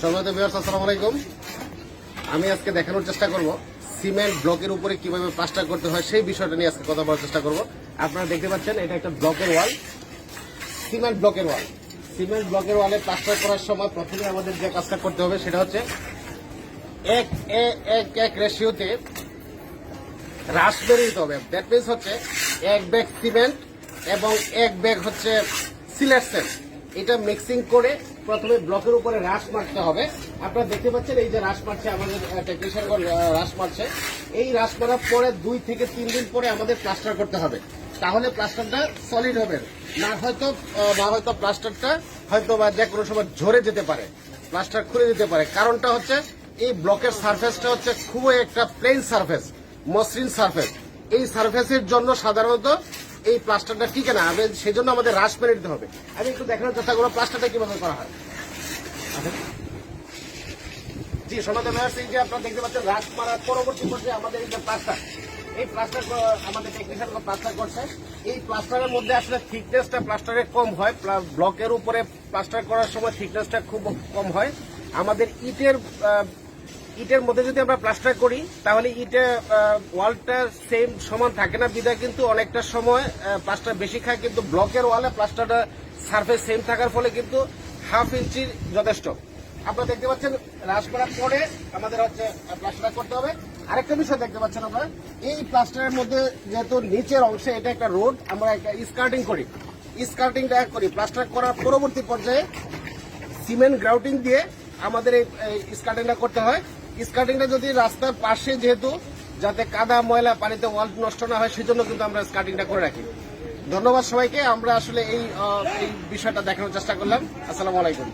সম্মানিত বিহার আসসালামু আলাইকুম। আমি আজকে দেখানোর চেষ্টা করব সিমেন্ট ব্লকের উপরে কীভাবে প্লাস্টার করতে হয়, সেই বিষয়টা নিয়ে আজকে কথা বলার চেষ্টা করব। আপনারা দেখতে পাচ্ছেন, এটা একটা ব্লকের ওয়াল, সিমেন্ট ব্লকের ওয়াল। সিমেন্ট ব্লকের ওয়ালে প্লাস্টার করার সময় প্রথমে আমাদের যে কাজটা করতে হবে, সেটা হচ্ছে এক এক এক রেশিওতে হ্রাস বেড়ে দিতে হবে। দ্যাট মিনস হচ্ছে এক ব্যাগ সিমেন্ট এবং এক ব্যাগ হচ্ছে সিলেট সেল এটা মিক্সিং করে প্রথমে ব্লকের উপরে হ্রাস মারতে হবে। আপনারা দেখতে পাচ্ছেন এই যে হ্রাস মারছে আমাদের টেকনিশিয়ান হ্রাস মারছে। এই হ্রাস মারার পরে দুই থেকে তিন দিন পরে আমাদের প্লাস্টার করতে হবে। তাহলে প্লাস্টারটা সলিড হবে। না হয়তো বা হয়তো প্লাস্টারটা হয়তো বা যে কোনো সময় ঝরে যেতে পারে। প্লাস্টার খুলে দিতে পারে। কারণটা হচ্ছে এই ব্লকের সারফেসটা হচ্ছে খুবই একটা প্লেন সারফেস মসৃণ সারফেস এই সারফেসের জন্য সাধারণত এই প্লাস্টারটা টিকে না আমি সেই জন্য আমাদের হ্রাস মেরে দিতে হবে। আমি একটু দেখানোর চেষ্টা করব প্লাস্টারটা কীভাবে করা হয়। জি সনাতন ভাইয়ার্স, এই যে আপনারা দেখতে পাচ্ছেন রাত মারার পরবর্তী পর্যায়ে আমাদের এই যে প্লাস্টার এই প্লাস্টার আমাদের টেকনিশিয়ান প্লাস্টার করছে। এই প্লাস্টারের মধ্যে আসলে থিকনেসটা প্লাস্টারের কম হয় ব্লকের উপরে প্লাস্টার করার সময় থিকনেসটা খুব কম হয়। আমাদের ইটের ইটের মধ্যে যদি আমরা প্লাস্টার করি, তাহলে ইটের ওয়ালটা সেম সমান থাকে না। বিদায় কিন্তু অনেকটা সময় প্লাস্টার বেশি খায়, কিন্তু ব্লকের ওয়ালে প্লাস্টারটা সারফেস সেম থাকার ফলে কিন্তু হাফ ইঞ্চির যথেষ্ট। আপনারা দেখতে পাচ্ছেন হ্রাস করার পরে আমাদের হচ্ছে প্লাস্টার করতে হবে। আরেকটা বিষয় দেখতে পাচ্ছেন আমরা এই প্লাস্টারের মধ্যে যেহেতু নিচের অংশে এটা একটা রোড, আমরা একটা স্কার্টিং করি। স্কার্টিংটা করি। প্লাস্টার করার পরবর্তী পর্যায়ে সিমেন্ট গ্রাউটিং দিয়ে আমাদের এই স্কার্টিংটা করতে হয়। স্কার্টিংটা যদি রাস্তার পাশে যেহেতু, যাতে কাদা, ময়লা, পানিতে ওয়াল নষ্ট না হয়, সেজন্য কিন্তু আমরা স্কার্টিংটা করে রাখি। ধন্যবাদ সবাইকে, আমরা আসলে এই বিষয়টা দেখানোর চেষ্টা করলাম। আসসালামু আলাইকুম।